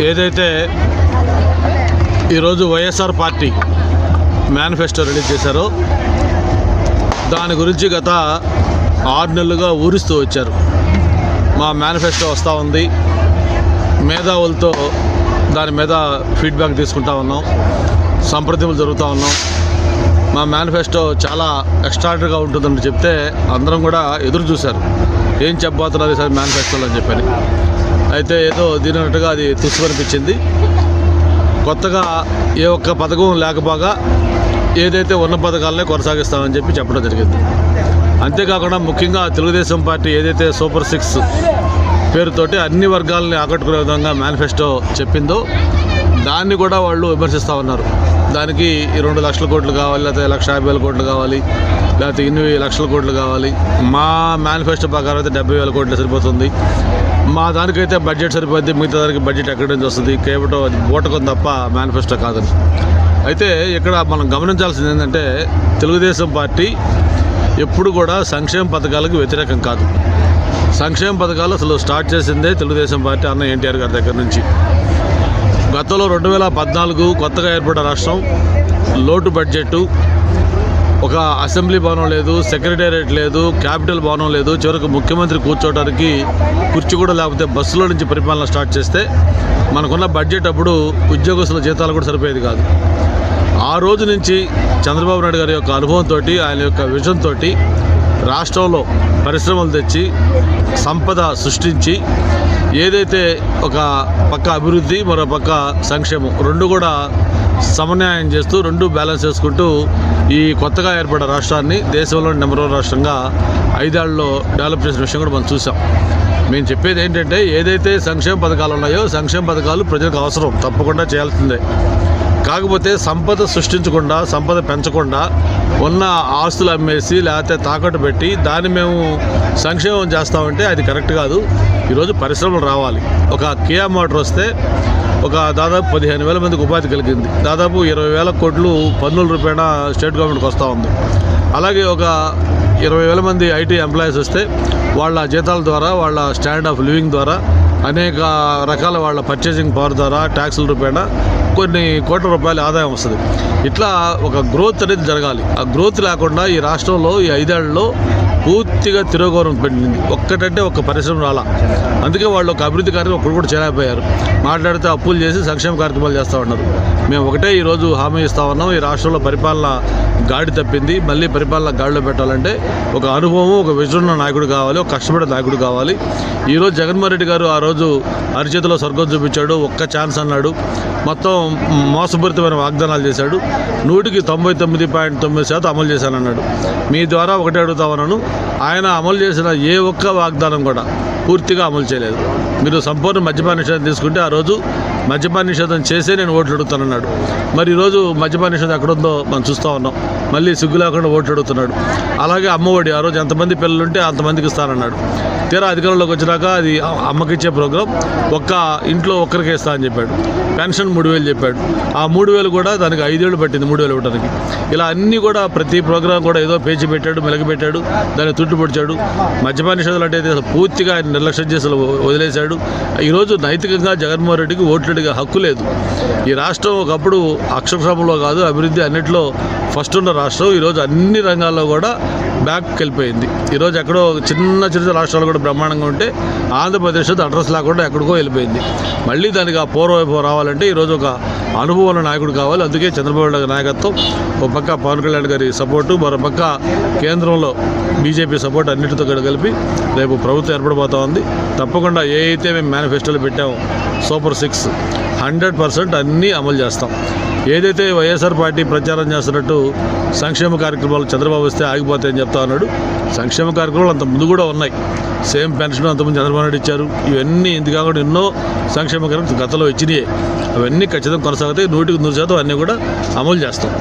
ఏదైతే ఈరోజు YSR party manifesto release చేశారో దాని గురించి గత ఆరు నెలలుగా ఊరిస్తూ వచ్చారు. మా మేనిఫెస్టో వస్తూ ఉంది. మేధావులతో దాని మీద ఫీడ్బ్యాక్ తీసుకుంటా ఉన్నాం. సంప్రదింపులు జరుగుతూ ఉన్నాం. మా మేనిఫెస్టో చాలా ఎక్స్ట్రాడనరీగా ఉంటుందని చెప్తే అందరం కూడా ఎదురు చూశారు. ఏం చెప్పబోతున్నారు సార్ మేనిఫెస్టోలు అని చెప్పని. అయితే ఏదో దీనినట్టుగా అది తుస్సు అనిపించింది కొత్తగా ఏ ఒక్క పథకం లేకపోగా ఏదైతే ఉన్న పథకాలనే కొనసాగిస్తామని చెప్పి చెప్పడం జరిగింది. అంతేకాకుండా ముఖ్యంగా తెలుగుదేశం పార్టీ ఏదైతే సూపర్ సిక్స్ పేరుతోటి అన్ని వర్గాలని ఆకట్టుకునే విధంగా మేనిఫెస్టో చెప్పిందో దాన్ని కూడా వాళ్ళు విమర్శిస్తూ ఉన్నారు. దానికి రెండు లక్షల కోట్లు కావాలి లేకపోతే లక్ష యాభై వేల కోట్లు కావాలి లేకపోతే ఇన్ని లక్షల కోట్లు కావాలి? మా మేనిఫెస్టో ప్రకారం అయితే డెబ్బై వేల కోట్లు సరిపోతుంది. మా దానికైతే బడ్జెట్ సరిపోద్ది మిగతా దానికి బడ్జెట్ ఎక్కడి నుంచి వస్తుంది? కేవలం అది బూటకం తప్ప మేనిఫెస్టో కాదని. అయితే ఇక్కడ మనం గమనించాల్సింది ఏంటంటే తెలుగుదేశం పార్టీ ఎప్పుడు కూడా సంక్షేమ పథకాలకు వ్యతిరేకం కాదు. సంక్షేమ పథకాలు అసలు స్టార్ట్ చేసిందే తెలుగుదేశం పార్టీ అన్న ఎన్టీఆర్ గారి దగ్గర నుంచి. గతంలో రెండు వేల పద్నాలుగు కొత్తగా ఏర్పడిన రాష్ట్రం లోటు బడ్జెట్ ఒక అసెంబ్లీ భవనం లేదు సెక్రటేరియట్ లేదు క్యాపిటల్ భవనం లేదు. చివరికి ముఖ్యమంత్రి కూర్చోవడానికి కుర్చీ కూడా లేకపోతే బస్సులో నుంచి పరిపాలన స్టార్ట్ చేస్తే మనకున్న బడ్జెట్ అప్పుడు ఉద్యోగస్తుల జీతాలు కూడా సరిపోయేది కాదు. ఆ రోజు నుంచి చంద్రబాబు నాయుడు గారి యొక్క అనుభవంతో ఆయన యొక్క విజన్తో రాష్ట్రంలో పరిశ్రమలు తెచ్చి సంపద సృష్టించి ఏదైతే ఒక పక్క అభివృద్ధి మరో పక్క సంక్షేమం రెండు కూడా సమన్వయం చేస్తూ రెండు బ్యాలెన్స్ చేసుకుంటూ ఈ కొత్తగా ఏర్పడిన రాష్ట్రాన్ని దేశంలో నెంబర్ వన్ రాష్ట్రంగా ఐదేళ్ళలో డెవలప్ చేసిన విషయం కూడా మనం చూసాం మేము చెప్పేది ఏంటంటే ఏదైతే సంక్షేమ పథకాలు ఉన్నాయో సంక్షేమ పథకాలు ప్రజలకు అవసరం తప్పకుండా చేయాల్సిందే. కాకపోతే సంపద సృష్టించకుండా సంపద పెంచకుండా ఉన్న ఆస్తులు అమ్మేసి లేకపోతే తాకట్టు పెట్టి దాన్ని మేము సంక్షేమం చేస్తామంటే అది కరెక్ట్ కాదు. ఈరోజు పరిశ్రమలు రావాలి. ఒక కియా మోటార్ వస్తే ఒక దాదాపు పదిహేను వేల మందికి ఉపాధి కలిగింది. దాదాపు ఇరవై వేల కోట్లు పన్నుల రూపాయన స్టేట్ గవర్నమెంట్కి వస్తూ ఉంది. అలాగే ఒక ఇరవై వేల మంది ఐటీ ఎంప్లాయీస్ వస్తే వాళ్ళ జీతాల ద్వారా వాళ్ళ స్టాండ్ ఆఫ్ లివింగ్ ద్వారా అనేక రకాల వాళ్ళ పర్చేసింగ్ పవర్ ద్వారా ట్యాక్సుల రూపేణ కొన్ని కోట్ల రూపాయల ఆదాయం వస్తుంది. ఇట్లా ఒక గ్రోత్ అనేది జరగాలి. ఆ గ్రోత్ లేకుండా ఈ రాష్ట్రంలో ఈ ఐదేళ్ళలో పూర్తిగా తిరోగౌరవం పెట్టింది ఒక్కటంటే ఒక్క పరిశ్రమ రాలా. అందుకే వాళ్ళు ఒక అభివృద్ధి కార్యక్రమం ఒక్కడు కూడా చేయలేకపోయారు. మాట్లాడితే అప్పులు చేసి సంక్షేమ కార్యక్రమాలు చేస్తూ ఉన్నారు. మేము ఒకటే ఈరోజు హామీ ఇస్తా ఉన్నాం. ఈ రాష్ట్రంలో పరిపాలన గాడి తప్పింది. మళ్ళీ పరిపాలన గాడిలో పెట్టాలంటే ఒక అనుభవం ఒక విజన్ ఉన్న నాయకుడు కావాలి ఒక కష్టపడే నాయకుడు కావాలి. ఈరోజు జగన్మోహన్ రెడ్డి గారు ఆ రోజు అరిచేతిలో స్వర్గం చూపించాడు ఒక్క ఛాన్స్ అన్నాడు. మొత్తం మోసపూరితమైన వాగ్దానాలు చేశాడు. నూటికి తొంభై తొమ్మిది పాయింట్ తొమ్మిది శాతం అమలు చేశానన్నాడు. మీ ద్వారా ఒకటే అడుగుతా ఉన్నాను. ఆయన అమలు చేసిన ఏ ఒక్క వాగ్దానం కూడా పూర్తిగా అమలు చేయలేదు. మీరు సంపూర్ణ మద్యపాన నిషేధం తీసుకుంటే ఆ రోజు మద్యపాన నిషేధం చేసే నేను ఓట్లు అడుగుతానన్నాడు. మరి ఈరోజు మద్యపాన నిషేధం ఎక్కడుందో మనం చూస్తూ ఉన్నాం. మళ్ళీ సిగ్గు లేకుండా ఓట్లు అడుగుతున్నాడు. అలాగే అమ్మఒడి ఆ రోజు ఎంతమంది పిల్లలు ఉంటే అంతమందికి ఇస్తానన్నాడు. తీరా అధికారంలోకి వచ్చినాక అది అమ్మకిచ్చే ప్రోగ్రాం. ఒక్క ఇంట్లో ఒక్కరికే ఇస్తా అని చెప్పాడు. పెన్షన్ మూడు వేలు చెప్పాడు. ఆ మూడు వేలు కూడా దానికి ఐదేళ్ళు పట్టింది మూడు వేలు ఇవ్వడానికి ఇలా అన్నీ కూడా ప్రతి ప్రోగ్రాం కూడా ఏదో పేచి పెట్టాడు మెలగపెట్టాడు దాన్ని తుట్టుపొడిచాడు మద్యపాన నిషేధాలు అంటే పూర్తిగా ఆయన నిర్లక్ష్యం చేసి వదిలేశాడు. ఈరోజు నైతికంగా జగన్మోహన్ రెడ్డికి ఓట్లడిగా హక్కు లేదు. ఈ రాష్ట్రం ఒకప్పుడు అక్షరశ్రమంలో కాదు అభివృద్ధి అన్నింటిలో ఫస్ట్ ఉన్న రాష్ట్రం. ఈరోజు అన్ని రంగాల్లో కూడా బ్యాక్కి వెళ్ళిపోయింది. ఈరోజు ఎక్కడో చిన్న చిన్న రాష్ట్రాలు కూడా బ్రహ్మాండంగా ఉంటే ఆంధ్రప్రదేశ్ అడ్రస్ లేకుండా ఎక్కడికో వెళ్ళిపోయింది. మళ్ళీ దానికి ఆ పూర్వవైపు రావాలంటే ఈరోజు ఒక అనుభవం నాయకుడు కావాలి. అందుకే చంద్రబాబు నాయుడు నాయకత్వం ఒక పక్క పవన్ కళ్యాణ్ గారి సపోర్టు మరో పక్క కేంద్రంలో బీజేపీ సపోర్ట్ అన్నిటితో కూడా కలిపి రేపు ప్రభుత్వం ఏర్పడబోతా ఉంది. తప్పకుండా ఏ అయితే మేము మేనిఫెస్టోలో పెట్టామో సూపర్ సిక్స్ హండ్రెడ్ పర్సెంట్ అన్నీ అమలు చేస్తాం. ఏదైతే వైఎస్ఆర్ పార్టీ ప్రచారం చేస్తున్నట్టు సంక్షేమ కార్యక్రమాలు చంద్రబాబు వస్తే ఆగిపోతాయని చెప్తా ఉన్నాడు సంక్షేమ కార్యక్రమాలు అంత ముందు కూడా ఉన్నాయి. సేమ్ పెన్షన్ అంతకుముందు చంద్రబాబు నాయుడు ఇచ్చారు. ఇవన్నీ ఇంత కాకుండా ఎన్నో సంక్షేమ కార్యక్రమాలు గతంలో ఇచ్చినాయి. అవన్నీ ఖచ్చితంగా కొనసాగుతాయి. నూటికి నూరు శాతం అన్నీ కూడా అమలు చేస్తాం.